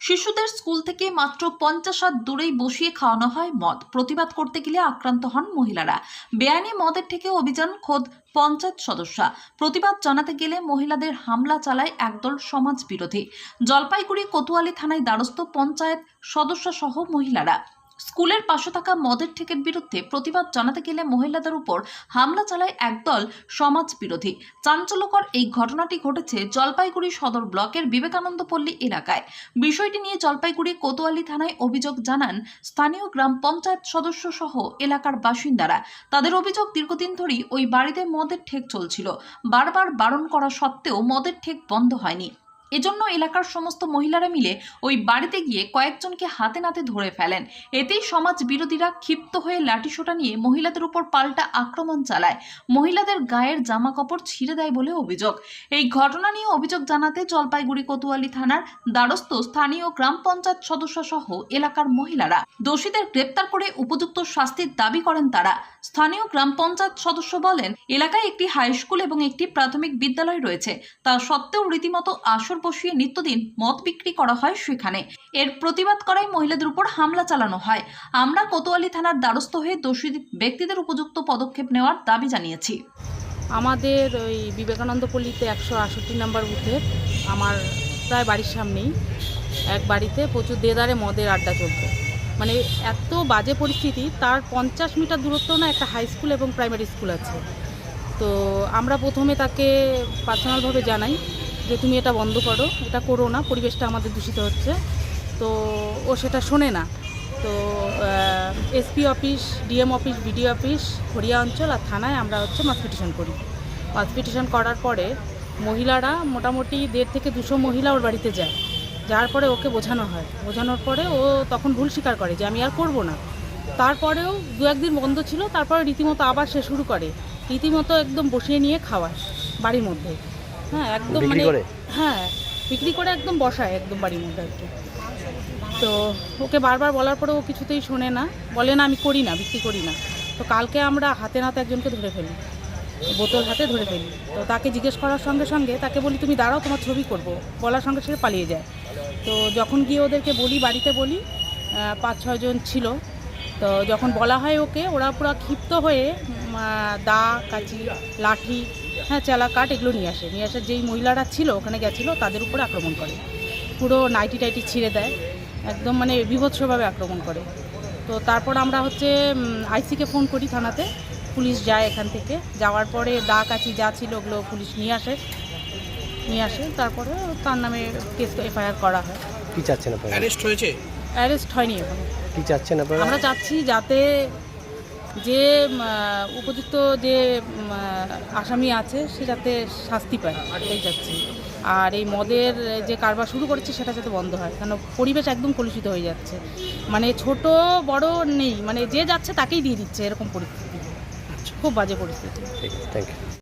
শিশুদের স্কুল থেকে মাত্র পঞ্চাশ হাত দূরেই বসিয়ে খাওয়ানো হয় মদ। প্রতিবাদ করতে গেলে আক্রান্ত হন মহিলারা। বেআইনি মদের থেকে অভিযান, খোদ পঞ্চায়েত সদস্যা। প্রতিবাদ জানাতে গেলে মহিলাদের হামলা চালায় একদল সমাজ বিরোধী জলপাইগুড়ি কোতোয়ালি থানায় দ্বারস্থ পঞ্চায়েত সদস্য সহ মহিলারা। স্কুলের পাশে থাকা মদের ঠেকের বিরুদ্ধে প্রতিবাদ জানাতে গেলে মহিলাদের উপর হামলা চালায় একদল সমাজ বিরোধী চাঞ্চল্যকর এই ঘটনাটি ঘটেছে জলপাইগুড়ি সদর ব্লকের বিবেকানন্দ পল্লী এলাকায়। বিষয়টি নিয়ে জলপাইগুড়ি কোতোয়ালি থানায় অভিযোগ জানান স্থানীয় গ্রাম পঞ্চায়েত সদস্য সহ এলাকার বাসিন্দারা। তাদের অভিযোগ দীর্ঘদিন ধরেই ওই বাড়িতে মদের ঠেক চলছিল। বারবার বারণ করা সত্ত্বেও মদের ঠেক বন্ধ হয়নি। এজন্য এলাকার সমস্ত মহিলারা মিলে ওই বাড়িতে গিয়ে কয়েকজনকে হাতে নাতে ধরে ফেলেন। এতেই সমাজ বিরোধীরা ক্ষিপ্ত হয়ে লাঠিসোঁটা নিয়ে মহিলাদের উপর পাল্টা আক্রমণ চালায়। মহিলাদের গায়ের জামা কাপড় ছিঁড়ে দেয় বলে অভিযোগ। এই ঘটনা নিয়ে অভিযোগ জানাতে জলপাইগুড়ি কোতোয়ালি থানার দ্বারস্থ স্থানীয় গ্রাম পঞ্চায়েত সদস্য সহ এলাকার মহিলারা দোষীদের গ্রেপ্তার করে উপযুক্ত শাস্তির দাবি করেন তারা। স্থানীয় গ্রাম পঞ্চায়েত সদস্য বলেন, এলাকায় একটি হাই স্কুল এবং একটি প্রাথমিক বিদ্যালয় রয়েছে। তা সত্ত্বেও রীতিমতো আসর বসিয়ে নিত্যদিন মদ বিক্রি করা হয় সেখানে। এর প্রতিবাদ করায় মহিলাদের উপর হামলা চালানো হয়। আমরা কোতোয়ালি থানার দ্বারস্থ হয়ে দোষী ব্যক্তিদের উপযুক্ত পদক্ষেপ নেওয়ার দাবি জানিয়েছি। আমাদের ওই বিবেকানন্দ পল্লীতে একশো আষট্টি নাম্বার বুথের আমার প্রায় বাড়ির সামনেই এক বাড়িতে প্রচুর দেদারে মদের আড্ডা চলতো। মানে এত বাজে পরিস্থিতি, তার পঞ্চাশ মিটার দূরত্ব না একটা হাই স্কুল এবং প্রাইমারি স্কুল আছে। তো আমরা প্রথমে তাকে পার্সোনালভাবে জানাই যে তুমি এটা বন্ধ করো, এটা করো না, পরিবেশটা আমাদের দূষিত হচ্ছে। তো ও সেটা শোনে না। তো SP office DM office BDO office, Haria অঞ্চল আর থানায় আমরা হচ্ছে মাস পিটিশন করি। মাস পিটিশন করার পরে মহিলারা মোটামুটি দেড় থেকে দুশো মহিলা ওর বাড়িতে যায়। যার পরে ওকে বোঝানো হয়। বোঝানোর পরে ও তখন ভুল স্বীকার করে যে আমি আর করব না। তারপরেও দু একদিন বন্ধ ছিল, তারপরে রীতিমতো আবার সে শুরু করে। রীতিমতো একদম বসিয়ে নিয়ে খাওয়ায় বাড়ির মধ্যে। হ্যাঁ একদম মানে হ্যাঁ বিক্রি করে একদম বসায় একদম বাড়ির মধ্যে আর কি। তো ওকে বারবার বলার পরে ও কিছুতেই শোনে না। বলে না আমি করি না বিক্রি করি না। তো কালকে আমরা হাতে নাতে একজনকে ধরে ফেলি বোতল হাতে ধরে ফেলি। তো তাকে জিজ্ঞেস করার সঙ্গে সঙ্গে তাকে বলি তুমি দাঁড়াও তোমার ছবি করব। বলার সঙ্গে সঙ্গে পালিয়ে যায়। তো যখন গিয়ে ওদেরকে বলি বাড়িতে বলি পাঁচ ছয়জন ছিল। তো যখন বলা হয় ওকে ওরা পুরো ক্ষিপ্ত হয়ে দা কাচি লাঠি হ্যাঁ চেলা কাঠ এগুলো নিয়ে আসে। নিয়ে আসে যেই মহিলারা ছিল ওখানে গেছিল তাদের উপরে আক্রমণ করে। পুরো নাইটি টাইটি ছিঁড়ে দেয়। একদম মানে বিভৎসভাবে আক্রমণ করে। তো তারপর আমরা হচ্ছে আইসিকে ফোন করি থানাতে। পুলিশ যায় এখান থেকে। যাওয়ার পরে দা কাচি যা ছিল ওগুলো পুলিশ নিয়ে আসে। নিয়ে আসে। তারপরে তার নামে কেস এফআইআর করা হয়। কি চাচ্ছেন আপনারা? অ্যারেস্ট হয়েছে? অ্যারেস্ট হয়নি এখনও। কি চাচ্ছেন আপনারা? আমরা চাচ্ছি যাতে যে উপযুক্ত যে আসামি আছে সে যাতে শাস্তি পায় এটাই যাচ্ছে আর এই মদের যে কারবার শুরু করেছে সেটা যাতে বন্ধ হয় কেন পরিবেশ একদম কলুষিত হয়ে যাচ্ছে। মানে ছোট বড় নেই মানে যে যাচ্ছে তাকেই দিয়ে দিচ্ছে এরকম পরিস্থিতি। খুব বাজে পরিস্থিতি। Thank you